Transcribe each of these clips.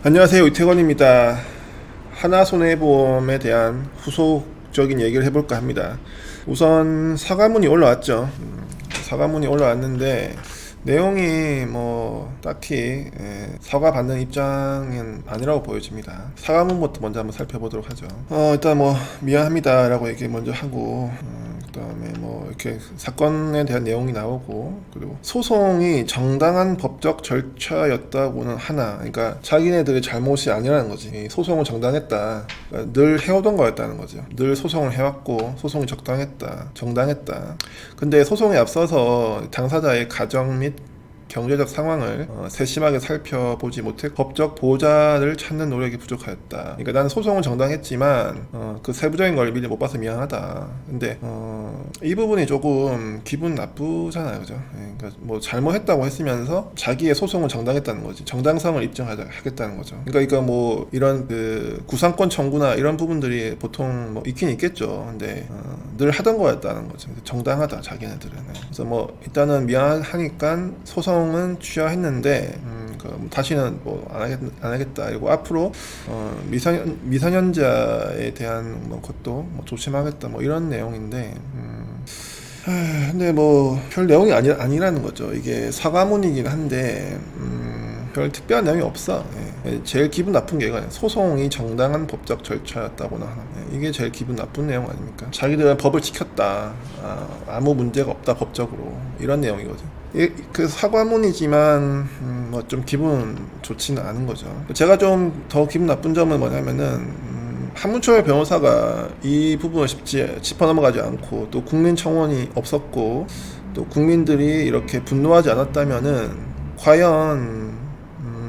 안녕하세요. 이태건입니다. 하나손해보험에 대한 후속적인 얘기를 해볼까 합니다. 우선 사과문이 올라왔죠. 음, 사과문이 올라왔는데 내용이 뭐 딱히 예, 사과 받는 입장은 아니라고 보여집니다. 사과문부터 먼저 한번 살펴보도록 하죠. 어 일단 뭐 미안합니다 라고 얘기 먼저 하고 음, 그다음에 뭐 이렇게 사건에 대한 내용이 나오고 그리고 소송이 정당한 법적 절차였다고는 하나. 그러니까 자기네들의 잘못이 아니라는 거지. 이 소송은 정당했다. 그러니까 늘 해오던 거였다는 거죠. 늘 소송을 해왔고 소송이 적당했다. 정당했다. 근데 소송에 앞서서 당사자의 가정 및 경제적 상황을 어, 세심하게 살펴보지 못해 법적 보호자를 찾는 노력이 부족하였다. 그러니까 나는 소송은 정당했지만 어, 그 세부적인 걸 미리 못 봐서 미안하다. 근데 어, 이 부분이 조금 기분 나쁘잖아요, 그죠? 예, 그러니까 뭐 잘못했다고 했으면서 자기의 소송은 정당했다는 거지. 정당성을 입증하겠다는 거죠. 그러니까 이거 뭐 이런 그 구상권 청구나 이런 부분들이 보통 뭐 있긴 있겠죠. 근데 어, 늘 하던 거였다는 거죠. 정당하다 자기네들은. 네. 그래서 뭐 일단은 미안하니까 소송 은 취하했는데 음, 그 다시는 뭐 안 하겠, 안 하겠다. 그리고 앞으로 어, 미성년 미성년자에 대한 뭐 것도 뭐 조심하겠다. 뭐 이런 내용인데. 음, 하, 근데 뭐 별 내용이 아니, 아니라는 거죠. 이게 사과문이긴 한데 음, 별 특별한 내용이 없어. 예. 제일 기분 나쁜 게 이거예요. 소송이 정당한 법적 절차였다거나. 예. 이게 제일 기분 나쁜 내용 아닙니까? 자기들은 법을 지켰다. 아, 무 문제가 없다 법적으로 이런 내용이거든. 이, 그 사과문이지만 음, 뭐좀 기분 좋지는 않은 거죠. 제가 좀 더 기분 나쁜 점은 뭐냐면은 음, 한문철 변호사가 이 부분을 짚지, 짚어 넘어가지 않고 또 국민청원이 없었고 또 국민들이 이렇게 분노하지 않았다면은 과연 음,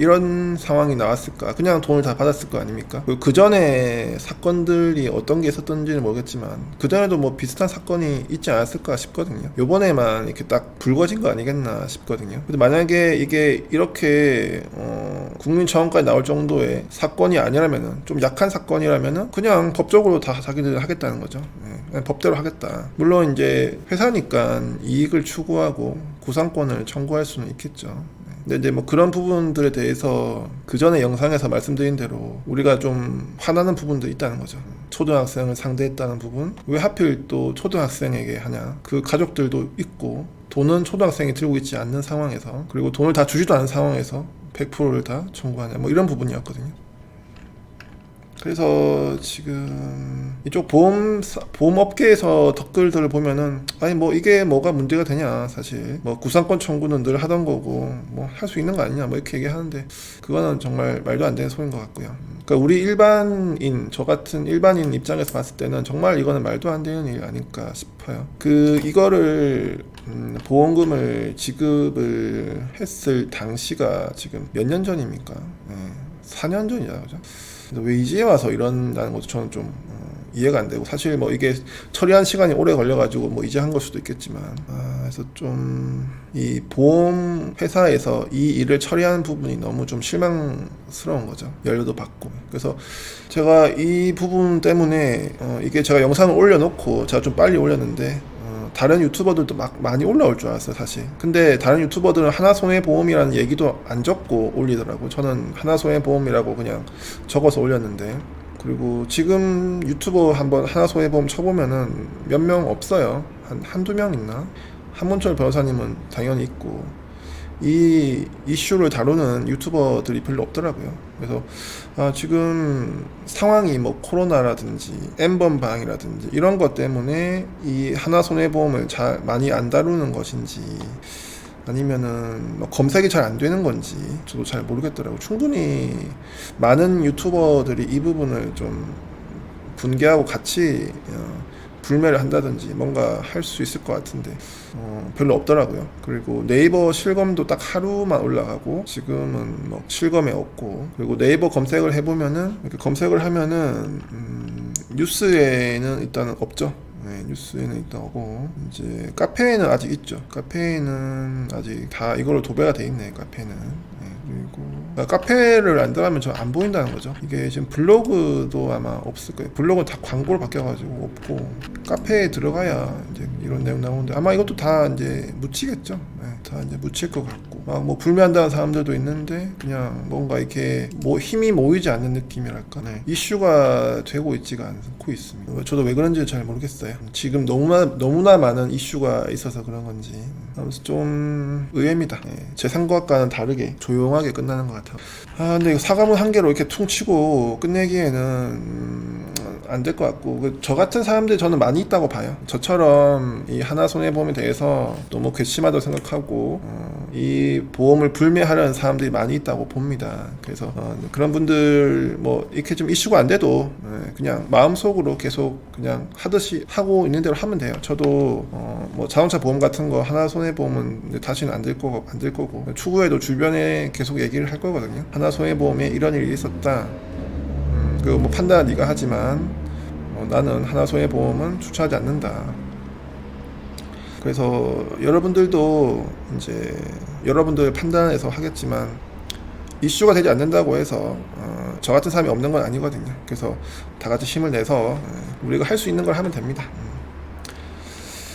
이런 상황이 나왔을까? 그냥 돈을 다 받았을 거 아닙니까? 그 전에 사건들이 어떤 게 있었던지는 모르겠지만 그 전에도 뭐 비슷한 사건이 있지 않았을까 싶거든요. 요번에만 이렇게 딱 불거진 거 아니겠나 싶거든요. 근데 만약에 이게 이렇게 어, 국민 청원까지 나올 정도의 사건이 아니라면은 좀 약한 사건이라면은 그냥 법적으로 다 자기들 하겠다는 거죠. 예, 그냥 법대로 하겠다. 물론 이제 회사니까 이익을 추구하고 구상권을 청구할 수는 있겠죠. 근데 이제 뭐 그런 부분들에 대해서 그 전에 영상에서 말씀드린 대로 우리가 좀 화나는 부분도 있다는 거죠. 초등학생을 상대했다는 부분. 왜 하필 또 초등학생에게 하냐. 그 가족들도 있고 돈은 초등학생이 들고 있지 않는 상황에서 그리고 돈을 다 주지도 않은 상황에서 100%를 다 청구하냐. 뭐 이런 부분이었거든요. 그래서 지금 이쪽 보험 보험 업계에서 댓글들을 보면은 아니 뭐 이게 뭐가 문제가 되냐 사실 뭐 구상권 청구는 늘 하던 거고 뭐 할 수 있는 거 아니냐 뭐 이렇게 얘기하는데 그거는 정말 말도 안 되는 소리인 것 같고요. 그러니까 우리 일반인 저 같은 일반인 입장에서 봤을 때는 정말 이거는 말도 안 되는 일 아닐까 싶어요. 그 이거를 음, 보험금을 지급을 했을 당시가 지금 몇 년 전입니까? 네, 4년 전이잖아요, 그죠? 그래서 왜 이제 와서 이런다는 것도 저는 좀 어, 이해가 안 되고 사실 뭐 이게 처리한 시간이 오래 걸려가지고 뭐 이제 한 걸 수도 있겠지만 아, 그래서 좀 이 보험 회사에서 이 일을 처리하는 부분이 너무 좀 실망스러운 거죠. 연료도 받고. 그래서 제가 이 부분 때문에 어, 이게 제가 영상을 올려놓고 제가 좀 빨리 올렸는데 어, 다른 유튜버들도 막 많이 올라올 줄 알았어요 사실. 근데 다른 유튜버들은 하나손해보험이라는 얘기도 안 적고 올리더라고. 저는 하나손해보험이라고 그냥 적어서 올렸는데. 그리고 지금 유튜버 한번 하나손해보험 쳐보면은 몇 명 없어요. 한 한두 명 있나? 한문철 변호사님은 당연히 있고 이 이슈를 다루는 유튜버들이 별로 없더라고요. 그래서 아, 지금 상황이 뭐 코로나라든지 엠번 방이라든지 이런 것 때문에 이 하나 손해보험을 잘 많이 안 다루는 것인지 아니면은 뭐 검색이 잘 안 되는 건지 저도 잘 모르겠더라고요. 충분히 많은 유튜버들이 이 부분을 좀 분개하고 같이 어, 불매를 한다든지 뭔가 할 수 있을 것 같은데 어, 별로 없더라고요. 그리고 네이버 실검도 딱 하루만 올라가고 지금은 뭐 실검에 없고 그리고 네이버 검색을 해보면은 이렇게 검색을 하면은 음, 뉴스에는 일단은 없죠. 네, 뉴스에는 있다고 이제 카페에는 아직 있죠. 카페에는 아직 다 이걸로 도배가 돼 있네. 카페는. 네, 그리고 그러니까 카페를 안 들어가면 저 안 보인다는 거죠. 이게 지금 블로그도 아마 없을 거예요. 블로그는 다 광고로 바뀌어가지고 없고 카페에 들어가야 이제 이런 내용 나오는데 아마 이것도 다 이제 묻히겠죠. 네, 다 이제 묻힐 것 같고 막 뭐 불매한다는 사람들도 있는데 그냥 뭔가 이렇게 뭐 힘이 모이지 않는 느낌이랄까 네. 이슈가 되고 있지가 않고 있습니다. 저도 왜 그런지 잘 모르겠어요. 지금 너무나 너무나 많은 이슈가 있어서 그런 건지 아무튼 좀 의외입니다. 네, 제 생각과는 다르게 조용하게 끝나는 것 같아요. 아 근데 사과문 한 개로 이렇게 퉁치고 끝내기에는 음, 안 될 것 같고 그 저 같은 사람들 저는 많이 있다고 봐요. 저처럼 이 하나 손해보험에 대해서 너무 괘씸하다고 생각하고 어, 이 보험을 불매하려는 사람들이 많이 있다고 봅니다. 그래서 어, 그런 분들 뭐 이렇게 좀 이슈가 안 돼도 예, 그냥 마음속으로 계속 그냥 하듯이 하고 있는 대로 하면 돼요. 저도 어, 뭐 자동차 보험 같은 거 하나 손해보험은 다시는 안 될 거고 안 될 거고 추후에도 주변에 계속 얘기를 할 거거든요. 하나 손해보험에 이런 일이 있었다. 그뭐 판단 네가 하지만 어, 나는 하나 손해보험은 추천하지 않는다. 그래서 여러분들도 이제 여러분들 판단해서 하겠지만 이슈가 되지 않는다고 해서 어, 저 같은 사람이 없는 건 아니거든요. 그래서 다 같이 힘을 내서 어, 우리가 할 수 있는 걸 하면 됩니다.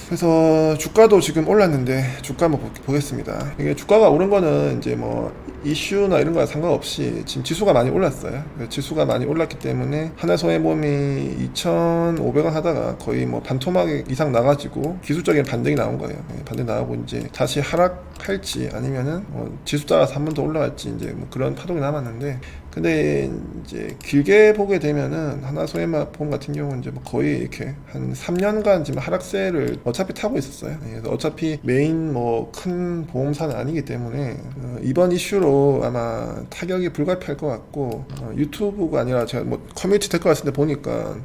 음. 그래서 주가도 지금 올랐는데 주가 한번 보- 보겠습니다. 이게 주가가 오른 거는 이제 뭐 이슈나 이런 거랑 상관없이 지금 지수가 많이 올랐어요. 지수가 많이 올랐기 때문에 하나손해보험이 2,500원 하다가 거의 뭐 반토막 이상 나가지고 기술적인 반등이 나온 거예요. 예, 반등 나오고 이제 다시 하락 할지 아니면은 뭐 지수 따라서 한 번 더 올라갈지 이제 뭐 그런 파동이 남았는데 근데 이제 길게 보게 되면은 하나 손해보험 같은 경우는 이제 뭐 거의 이렇게 한 3년간 지금 하락세를 어차피 타고 있었어요. 예, 그래서 어차피 메인 뭐 큰 보험사는 아니기 때문에 어, 이번 이슈로 아마 타격이 불가피할 것 같고 어, 유튜브가 아니라 제가 뭐 커뮤니티 댓글 같은데 보니까 음,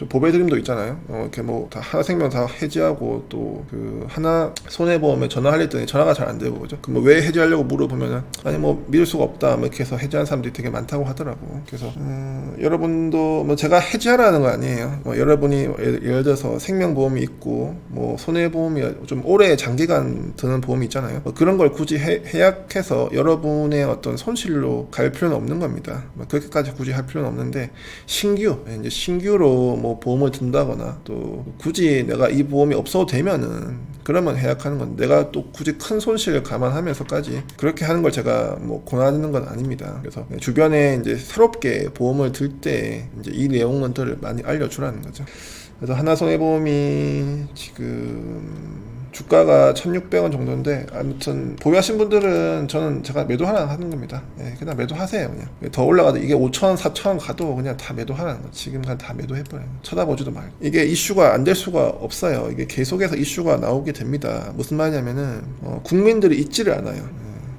좀 보배드림도 있잖아요. 어, 이렇게 뭐 다 하나 생명 다 해지하고 또 그 하나 손해보험에 전화하려 했더니 전화가 잘 안 되고 그죠? 그럼 왜 해지하려고 물어보면은 아니 뭐 믿을 수가 없다 뭐 이렇게 해서 해지한 사람들이 되게 많다고 하더라고. 그래서 음, 여러분도 뭐 제가 해지하라는 거 아니에요. 뭐 여러분이 예를, 예를 들어서 생명보험이 있고 뭐 손해보험이 좀 오래 장기간 드는 보험이 있잖아요. 뭐 그런 걸 굳이 해, 해약해서 여러분의 어떤 손실로 갈 필요는 없는 겁니다. 뭐 그렇게까지 굳이 할 필요는 없는데 신규 이제 신규로 뭐 보험을 든다거나 또 굳이 내가 이 보험이 없어도 되면은 그러면 해약하는 건 내가 또 굳이 큰 손실을 감안하면서까지 그렇게 하는 걸 제가 뭐 권하는 건 아닙니다. 그래서 주변에 이제 새롭게 보험을 들 때 이제 이 내용들을 많이 알려주라는 거죠. 그래서 하나손해보험이 지금 주가가 1,600원 정도인데 아무튼 보유하신 분들은 저는 제가 매도 하나 하는 겁니다. 예, 그냥 매도하세요 그냥 더 올라가도 이게 5,000원, 4,000원 가도 그냥 다 매도하라는 거. 지금 그냥 다 매도해버려요. 쳐다보지도 말고 이게 이슈가 안 될 수가 없어요. 이게 계속해서 이슈가 나오게 됩니다. 무슨 말이냐면은 어, 국민들이 잊지를 않아요.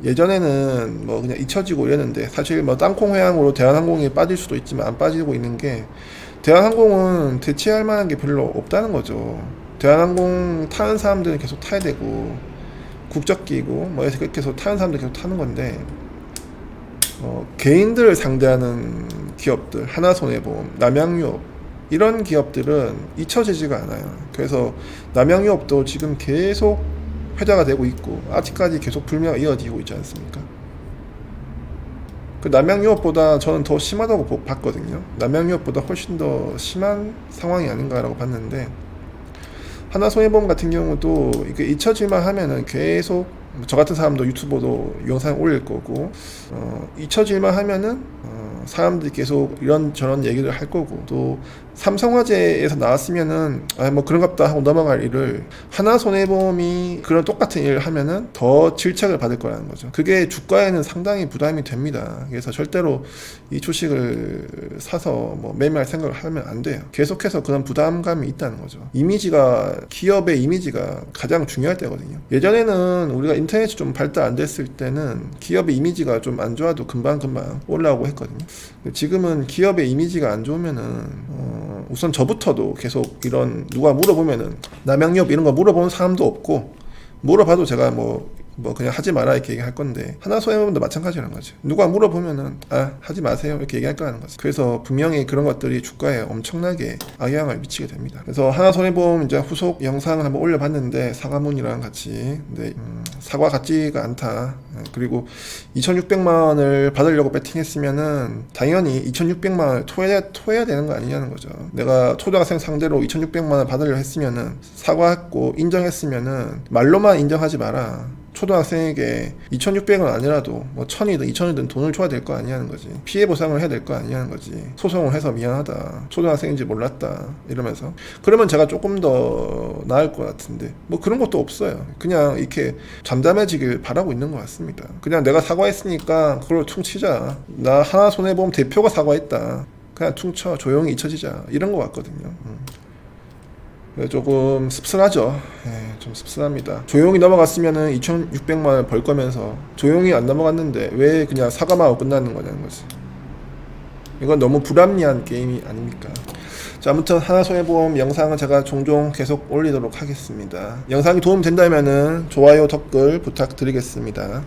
예, 예전에는 뭐 그냥 잊혀지고 이랬는데 사실 뭐 땅콩 회항으로 대한항공이 빠질 수도 있지만 안 빠지고 있는 게 대한항공은 대체할 만한 게 별로 없다는 거죠. 대한항공 타는 사람들은 계속 타야 되고 국적기고 뭐 해서 해서 타는 사람들 계속 타는 건데 어, 개인들을 상대하는 기업들 하나손해보험, 남양유업 이런 기업들은 잊혀지지가 않아요. 그래서 남양유업도 지금 계속 회자가 되고 있고 아직까지 계속 불매가 이어지고 있지 않습니까? 그 남양유업보다 저는 더 심하다고 보- 봤거든요. 남양유업보다 훨씬 더 심한 상황이 아닌가라고 봤는데 하나손해보험 같은 경우도 이게 잊혀질만 하면은 계속 저 같은 사람도 유튜버도 영상 올릴 거고 어, 잊혀질만 하면은 어, 사람들이 계속 이런 저런 얘기를 할 거고 또 삼성화재에서 나왔으면은 아 뭐 그런갑다 하고 넘어갈 일을 하나손해보험이 그런 똑같은 일을 하면은 더 질책을 받을 거라는 거죠. 그게 주가에는 상당히 부담이 됩니다. 그래서 절대로 이 주식을 사서 뭐 매매할 생각을 하면 안 돼요. 계속해서 그런 부담감이 있다는 거죠. 이미지가 기업의 이미지가 가장 중요할 때거든요. 예전에는 우리가 인터넷이 좀 발달 안 됐을 때는 기업의 이미지가 좀 안 좋아도 금방 금방 올라오고 했거든요. 지금은 기업의 이미지가 안 좋으면은 어, 우선 저부터도 계속 이런 누가 물어보면은 남양유업 이런 거 물어보는 사람도 없고 물어봐도 제가 뭐 뭐 그냥 하지 마라 이렇게 얘기할 건데 하나손해보험도 마찬가지라는 거지 누가 물어보면은 아 하지 마세요 이렇게 얘기할 거라는 거지 그래서 분명히 그런 것들이 주가에 엄청나게 악영향을 미치게 됩니다 그래서 하나 손해보험 이제 후속 영상을 한번 올려봤는데 사과문이랑 같이 근데 음, 사과 같지가 않다 예, 그리고 2,600만 원을 받으려고 배팅했으면은 당연히 2,600만 원을 토해야, 토해야 되는 거 아니냐는 거죠. 내가 초등학생 상대로 2,600만 원 받으려 했으면은 사과했고 인정했으면은 말로만 인정하지 마라. 초등학생에게 2,600원 아니라도 뭐 1,000이든 2,000이든 돈을 줘야 될 거 아니냐는 거지. 피해 보상을 해야 될 거 아니냐는 거지. 소송을 해서 미안하다. 초등학생인지 몰랐다. 이러면서. 그러면 제가 조금 더 나을 것 같은데 뭐 그런 것도 없어요. 그냥 이렇게 잠잠해지길 바라고 있는 것 같습니다. 그냥 내가 사과했으니까 그걸 퉁치자. 나 하나 손해보험 대표가 사과했다. 그냥 퉁쳐 조용히 잊혀지자 이런 것 같거든요. 음. 그래서 조금 씁쓸하죠. 예, 좀 씁쓸합니다. 조용히 넘어갔으면은 2,600만 원 벌 거면서 조용히 안 넘어갔는데 왜 그냥 사과만 하고 끝나는 거냐는 거지. 이건 너무 불합리한 게임이 아닙니까? 자, 아무튼 하나 손해보험 영상은 제가 종종 계속 올리도록 하겠습니다. 영상이 도움 된다면은 좋아요, 댓글 부탁드리겠습니다.